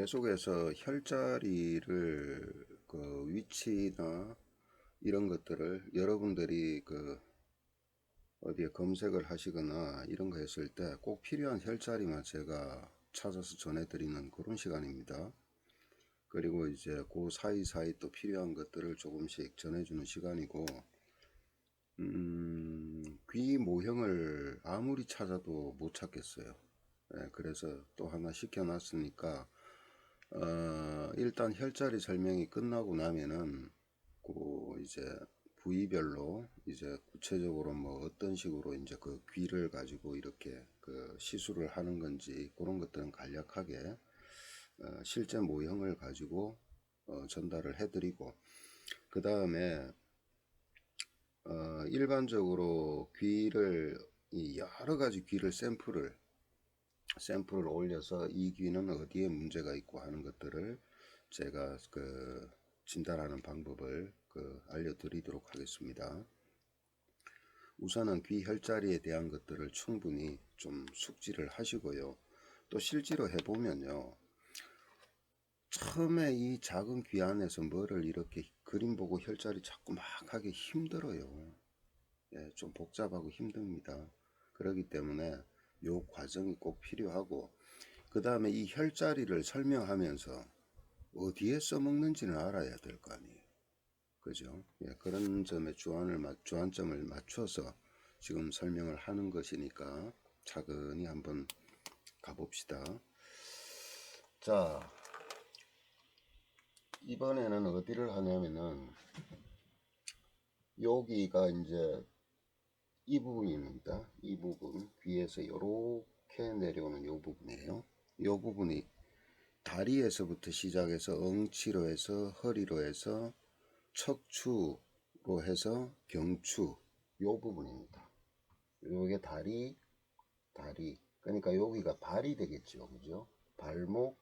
계속해서 혈자리를 그 위치나 이런 것들을 여러분들이 그 어디에 검색을 하시거나 이런 거 했을 때 꼭 필요한 혈자리만 제가 찾아서 전해드리는 그런 시간입니다. 그리고 이제 그 사이사이 또 필요한 것들을 조금씩 전해주는 시간이고 음, 귀 모형을 아무리 찾아도 못 찾겠어요. 예, 그래서 또 하나 시켜놨으니까 어, 일단 혈자리 설명이 끝나고 나면은 그 이제 부위별로 이제 구체적으로 뭐 어떤 식으로 이제 그 귀를 가지고 이렇게 그 시술을 하는 건지 그런 것들은 간략하게 어, 실제 모형을 가지고 어, 전달을 해드리고 그 다음에 어, 일반적으로 귀를 이 여러 가지 귀를 샘플을 샘플을 올려서 이 귀는 어디에 문제가 있고 하는 것들을 제가 그 진단하는 방법을 그 알려드리도록 하겠습니다. 우선은 귀 혈자리에 대한 것들을 충분히 좀 숙지를 하시고요. 또 실제로 해보면요. 처음에 이 작은 귀 안에서 뭐를 이렇게 그림 보고 혈자리 자꾸 막 하기 힘들어요. 예, 좀 복잡하고 힘듭니다. 그렇기 때문에 요 과정이 꼭 필요하고 그 다음에 이 혈자리를 설명하면서 어디에 써먹는지는 알아야 될 거 아니에요. 그죠? 예, 그런 점에 주안을, 맞- 주안점을 맞춰서 지금 설명을 하는 것이니까 차근히 한번 가봅시다. 자, 이번에는 어디를 하냐면은 여기가 이제 이 부분입니다. 이 부분 귀에서 이렇게 내려오는 이 부분이에요. 이 부분이 다리에서부터 시작해서 엉치로 해서 허리로 해서 척추로 해서 경추 이 부분입니다. 요게 다리 다리 그러니까 여기가 발이 되겠죠. 그죠? 발목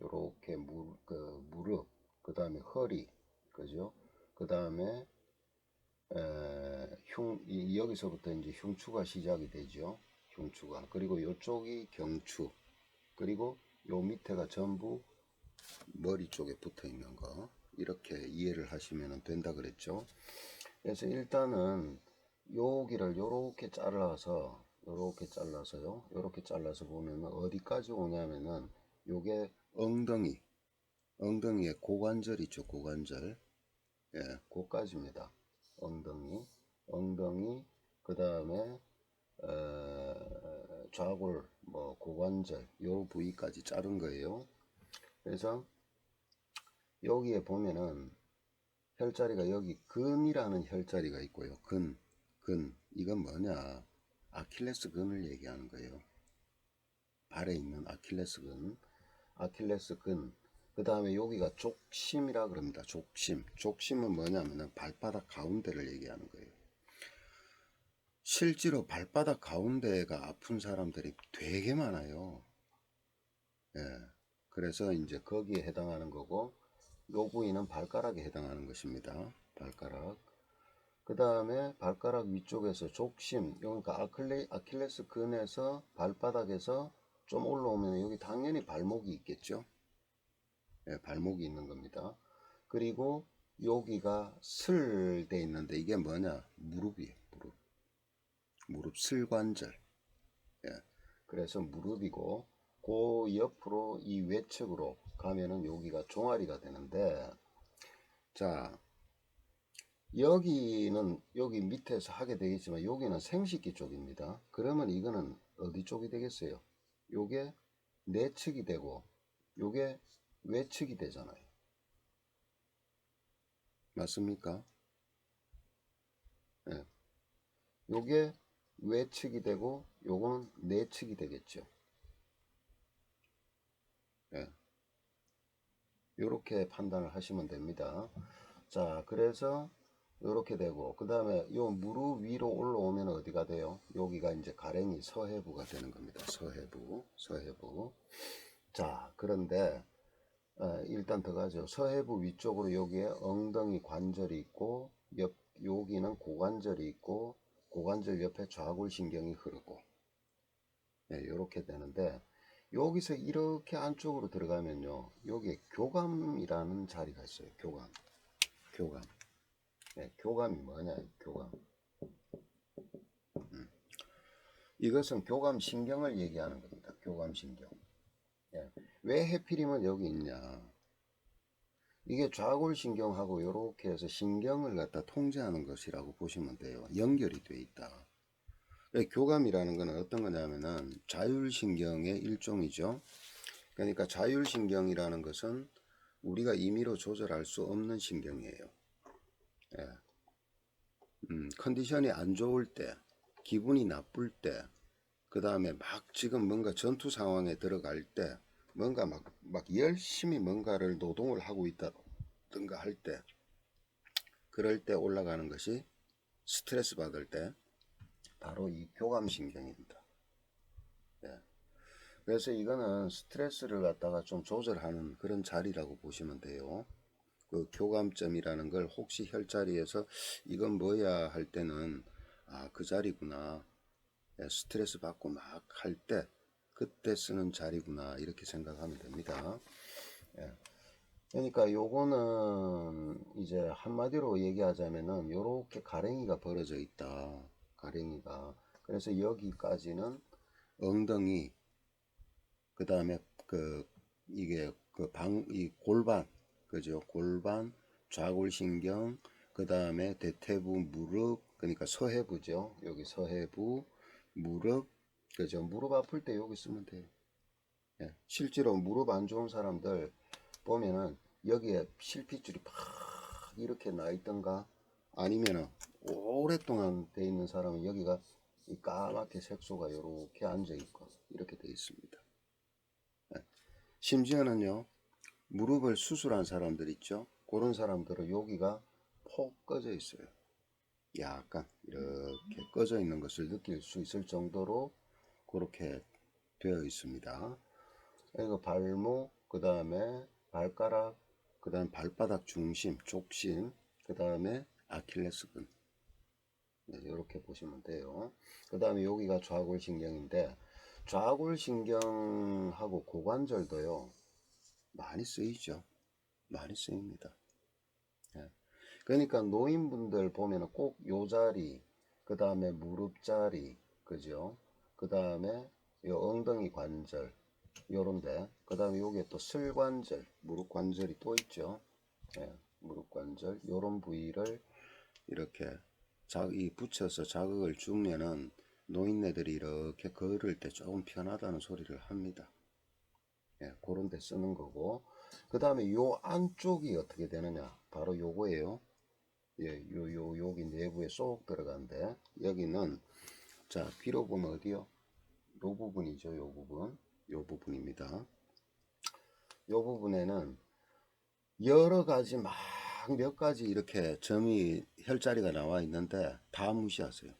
요렇게 무, 그 무릎 그 다음에 허리 그죠? 그 다음에 흉 이- 여기서부터 이제 흉추가 시작이 되죠. 흉추가 그리고 요쪽이 경추 그리고 요 밑에가 전부 머리 쪽에 붙어 있는 거 이렇게 이해를 하시면 된다 그랬죠. 그래서 일단은 여기를 요렇게 잘라서 요렇게 잘라서요. 요렇게 잘라서 보면 어디까지 오냐면은 요게 엉덩이 엉덩이에 고관절 있죠. 고관절 예, 고까지입니다. 엉덩이, 엉덩이, 그 다음에 좌골, 뭐 고관절, 요 부위까지 자른 거예요. 그래서 여기에 보면은 혈자리가 여기 근이라는 혈자리가 있고요. 근, 근, 이건 뭐냐? 아킬레스 근을 얘기하는 거예요. 발에 있는 아킬레스 근, 아킬레스 근. 그 다음에 여기가 족심이라 그럽니다. 족심. 족심은 뭐냐면은 발바닥 가운데를 얘기하는 거예요. 실제로 발바닥 가운데가 아픈 사람들이 되게 많아요. 예. 그래서 이제 거기에 해당하는 거고, 요 부위는 발가락에 해당하는 것입니다. 발가락. 그 다음에 발가락 위쪽에서 족심, 그러니까 아킬레, 아킬레스 근에서 발바닥에서 좀 올라오면 여기 당연히 발목이 있겠죠. 예, 발목이 있는 겁니다. 그리고 여기가 슬 돼 있는데 이게 뭐냐? 무릎이에요, 무릎. 무릎 슬관절. 예, 그래서 무릎이고, 그 옆으로 이 외측으로 가면은 여기가 종아리가 되는데, 자, 여기는 여기 밑에서 하게 되겠지만 여기는 생식기 쪽입니다. 그러면 이거는 어디 쪽이 되겠어요? 요게 내측이 되고 요게 외측이 되잖아요. 맞습니까? 예. 요게 외측이 되고 요거는 내측이 되겠죠. 예. 요렇게 판단을 하시면 됩니다. 자, 그래서 요렇게 되고 그 다음에 요 무릎 위로 올라오면 어디가 돼요? 여기가 이제 가랭이 서해부가 되는 겁니다. 서해부, 서해부. 자, 그런데 어, 일단 더 가죠. 서해부 위쪽으로 여기에 엉덩이 관절이 있고 옆 여기는 고관절이 있고 고관절 옆에 좌골신경이 흐르고 네, 이렇게 되는데 여기서 이렇게 안쪽으로 들어가면요. 여기에 교감이라는 자리가 있어요. 교감. 교감. 네, 교감이 뭐냐? 교감. 음. 이것은 교감 신경을 얘기하는 겁니다. 교감 신경. 예. 왜 해피림은 여기 있냐? 이게 좌골신경하고 이렇게 해서 신경을 갖다 통제하는 것이라고 보시면 돼요. 연결이 돼 있다. 예, 교감이라는 것은 어떤 거냐면은 자율신경의 일종이죠. 그러니까 자율신경이라는 것은 우리가 임의로 조절할 수 없는 신경이에요. 예. 음, 컨디션이 안 좋을 때, 기분이 나쁠 때, 그 다음에 막 지금 뭔가 전투 상황에 들어갈 때, 뭔가 막, 막 열심히 뭔가를 노동을 하고 있다든가 할 때, 그럴 때 올라가는 것이 스트레스 받을 때, 바로 이 교감신경입니다. 예. 그래서 이거는 스트레스를 갖다가 좀 조절하는 그런 자리라고 보시면 돼요. 그 교감점이라는 걸 혹시 혈자리에서 이건 뭐야 할 때는 아 그 자리구나 예, 스트레스 받고 막 할 때 그때 쓰는 자리구나 이렇게 생각하면 됩니다. 예. 그러니까 요거는 이제 한마디로 얘기하자면은 요렇게 가랭이가 벌어져 있다. 가랭이가 그래서 여기까지는 엉덩이 그 다음에 그 이게 그 방 이 골반 그죠 골반 좌골신경 그 다음에 대퇴부 무릎 그러니까 서해부죠 여기 서해부 무릎 그죠 무릎 아플 때 여기 쓰면 돼요 예. 실제로 무릎 안 좋은 사람들 보면은 여기에 실핏줄이 팍 이렇게 나 있던가 아니면은 오랫동안 돼 있는 사람은 여기가 이 까맣게 색소가 이렇게 앉아 있고 이렇게 돼 있습니다. 예. 심지어는요 무릎을 수술한 사람들 있죠. 그런 사람들은 여기가 폭 꺼져 있어요. 약간 이렇게 꺼져 있는 것을 느낄 수 있을 정도로 그렇게 되어 있습니다. 그리고 발목, 그 다음에 발가락, 그 다음 발바닥 중심, 족심, 그 다음에 아킬레스건. 네, 이렇게 보시면 돼요. 그 다음에 여기가 좌골신경인데, 좌골신경하고 고관절도요, 많이 쓰이죠. 많이 쓰입니다. 예. 그러니까 노인분들 보면 꼭 요 자리, 그 다음에 무릎 자리, 그죠? 그 다음에 요 엉덩이 관절, 요런데, 그 다음에 요게 또 슬관절, 무릎 관절이 또 있죠. 예, 무릎 관절, 요런 부위를 이렇게 자기 붙여서 자극을 주면은 노인네들이 이렇게 걸을 때 조금 편하다는 소리를 합니다. 예, 그런 데 쓰는 거고 그 다음에 요 안쪽이 어떻게 되느냐 바로 요거예요 예, 요, 요, 여기 내부에 쏙 들어간데 여기는 자 뒤로 보면 어디요 요 부분이죠 요 부분 요 부분입니다 요 부분에는 여러 가지 막 몇 가지 이렇게 점이 혈자리가 나와 있는데 다 무시하세요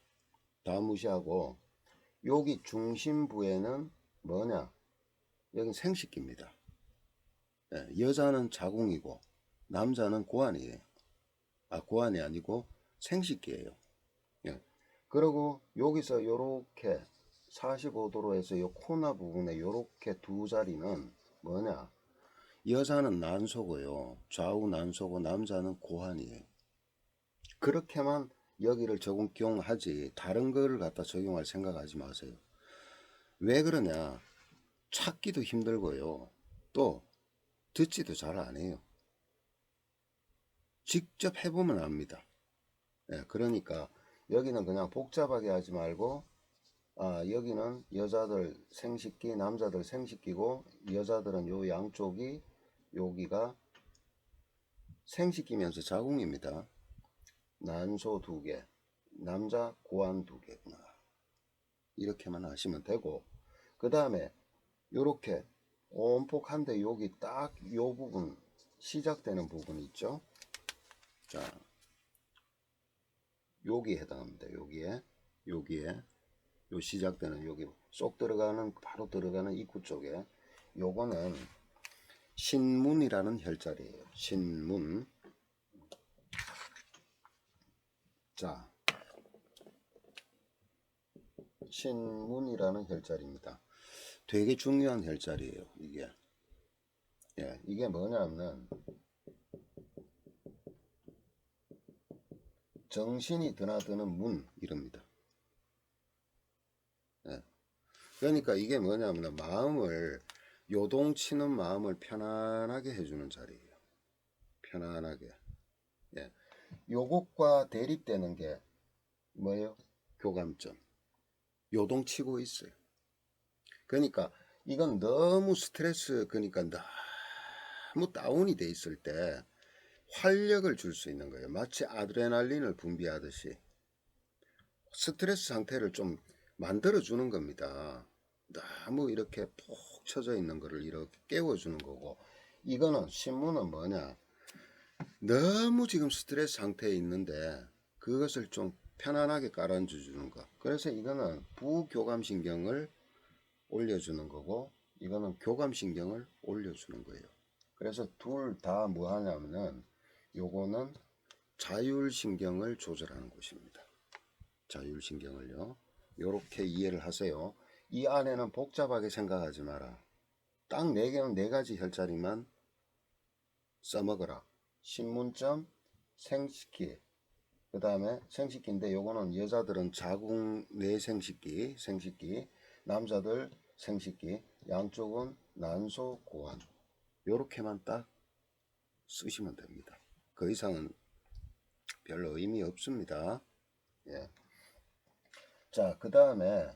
다 무시하고 여기 중심부에는 뭐냐 여긴 생식기입니다. 예, 여자는 자궁이고 남자는 고환이에요. 아 고환이 아니고 생식기예요. 예. 그리고 여기서 요렇게 45도로 해서 요 코나 부분에 요렇게 두 자리는 뭐냐? 여자는 난소고요. 좌우 난소고 남자는 고환이에요. 그렇게만 여기를 적용하지 다른 거를 갖다 적용할 생각하지 마세요. 왜 그러냐? 찾기도 힘들고요. 또 듣지도 잘 안 해요. 직접 해보면 압니다. 예, 그러니까 여기는 그냥 복잡하게 하지 말고 아, 여기는 여자들 생식기, 남자들 생식기고 여자들은 요 양쪽이 여기가 생식기면서 자궁입니다. 난소 두 개, 남자 고환 두 개구나. 이렇게만 하시면 되고 그 다음에 요렇게 온폭한데 여기 딱 요 부분 시작되는 부분 있죠 자 여기 해당합니다. 여기에 여기에. 요 시작되는 여기. 쏙 들어가는 바로 들어가는 입구 쪽에 요거는 신문이라는 혈자리예요. 신문. 자. 신문이라는 혈자리입니다. 되게 중요한 혈자리예요. 이게. 예, 이게 뭐냐면 정신이 드나드는 문 이럽니다. 예. 그러니까 이게 뭐냐면 마음을 요동치는 마음을 편안하게 해주는 자리예요. 편안하게. 예. 요것과 대립되는 게 뭐예요? 교감점. 요동치고 있어요. 그러니까 이건 너무 스트레스 그러니까 너무 다운이 돼 있을 때 활력을 줄 수 있는 거예요. 마치 아드레날린을 분비하듯이 스트레스 상태를 좀 만들어 주는 겁니다. 너무 이렇게 푹 쳐져 있는 거를 이렇게 깨워 주는 거고 이거는 신문은 뭐냐? 너무 지금 스트레스 상태에 있는데 그것을 좀 편안하게 깔아줘 주는 거. 그래서 이거는 부교감신경을 올려주는 거고 이거는 교감신경을 올려주는 거예요. 그래서 둘 다 뭐 하냐면은 요거는 자율신경을 조절하는 곳입니다. 자율신경을요. 요렇게 이해를 하세요. 이 안에는 복잡하게 생각하지 마라. 딱 네 개는 네 가지 혈자리만 써먹어라. 신문점, 생식기, 그 다음에 생식기인데 요거는 여자들은 자궁 내생식기, 생식기, 남자들 생식기, 양쪽은 난소, 고환. 요렇게만 딱 쓰시면 됩니다. 그 이상은 별로 의미 없습니다. 예. 자, 그 다음에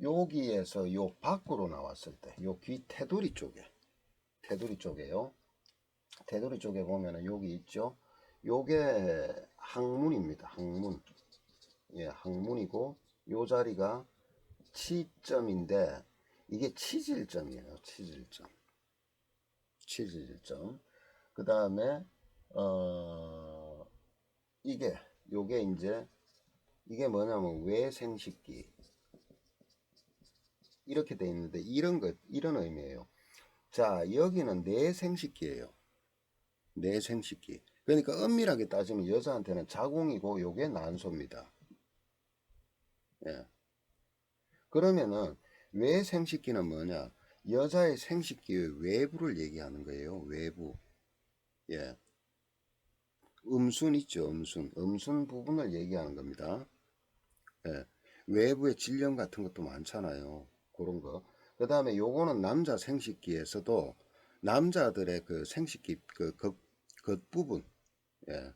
여기에서 요 밖으로 나왔을 때, 요 귀 테두리 쪽에, 테두리 쪽에요. 테두리 쪽에 보면은 여기 있죠. 요게 항문입니다. 항문. 예, 항문이고 요 자리가 치점인데 이게 치질점이에요. 치질점. 치질점. 그 다음에 어 이게 요게 이제 이게 뭐냐면 외생식기 이렇게 돼 있는데 이런 것 이런 의미예요. 자 여기는 내생식기예요. 내생식기. 그러니까 엄밀하게 따지면 여자한테는 자궁이고 요게 난소입니다. 예. 그러면은 왜 생식기는 뭐냐? 여자의 생식기의 외부를 얘기하는 거예요. 외부. 예. 음순 있죠. 음순. 음순 부분을 얘기하는 겁니다. 예. 외부의 질염 같은 것도 많잖아요. 그런 거. 그 다음에 요거는 남자 생식기에서도 남자들의 그 생식기 그 겉, 겉부분 예.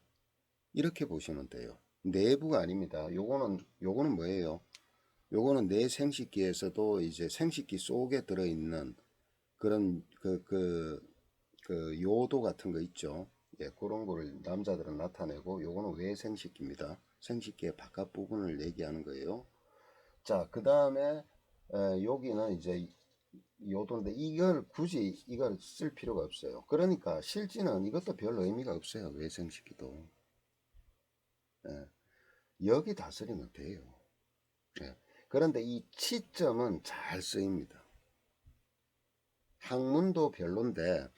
이렇게 보시면 돼요. 내부가 아닙니다. 요거는 요거는 뭐예요? 요거는 내 생식기에서도 이제 생식기 속에 들어있는 그런 그, 그, 그 요도 같은 거 있죠. 예, 그런 거를 남자들은 나타내고 요거는 외생식기입니다. 생식기의 바깥 부분을 얘기하는 거예요. 자, 그 다음에 여기는 이제 요도인데 이걸 굳이 이걸 쓸 필요가 없어요. 그러니까 실지는 이것도 별 의미가 없어요. 외생식기도. 예, 여기 다스리면 돼요. 예. 그런데 이 치점은 잘 쓰입니다. 항문도 별론데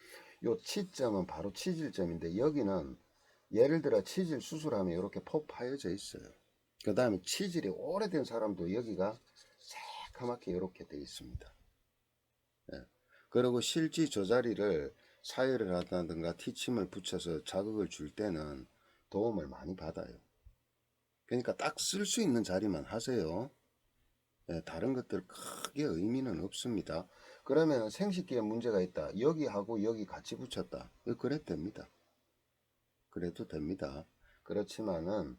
요 치점은 바로 치질점인데 여기는 예를 들어 치질 수술하면 이렇게 폭 파여져 있어요. 그 다음에 치질이 오래된 사람도 여기가 새카맣게 이렇게 되어 있습니다. 예. 그리고 실지 저 자리를 사열을 한다든가 티침을 붙여서 자극을 줄 때는 도움을 많이 받아요. 그러니까 딱 쓸 수 있는 자리만 하세요. 예, 다른 것들 크게 의미는 없습니다. 그러면 생식기에 문제가 있다. 여기하고 여기 같이 붙였다. 그래도 됩니다. 그래도 됩니다. 그렇지만은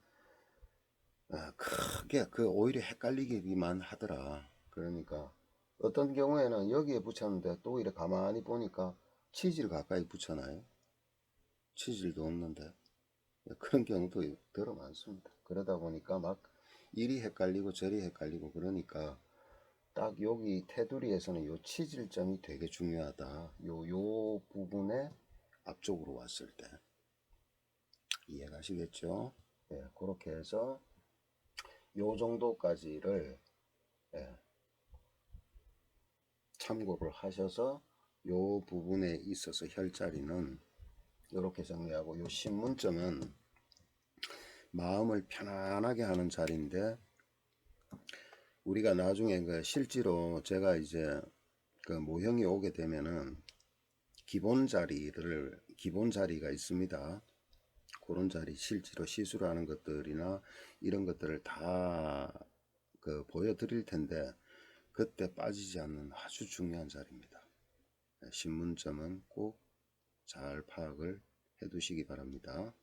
아, 크게 그 오히려 헷갈리기만 하더라. 그러니까 어떤 경우에는 여기에 붙였는데 또 이렇게 가만히 보니까 치질 가까이 붙여놔요. 치질도 없는데 예, 그런 경우도 더러 많습니다. 그러다 보니까 막 이리 헷갈리고 저리 헷갈리고 그러니까 딱 여기 테두리에서는 요 치질점이 되게 중요하다. 요, 요 부분에 앞쪽으로 왔을 때. 이해가시겠죠? 예, 그렇게 해서 요 정도까지를 예, 참고를 하셔서 요 부분에 있어서 혈자리는 이렇게 정리하고 요 신문점은 마음을 편안하게 하는 자리인데 우리가 나중에 그 실제로 제가 이제 그 모형이 오게 되면은 기본 자리를 기본 자리가 있습니다. 그런 자리 실제로 시술하는 것들이나 이런 것들을 다 그 보여드릴 텐데 그때 빠지지 않는 아주 중요한 자리입니다. 네, 신문점은 꼭 잘 파악을 해 두시기 바랍니다.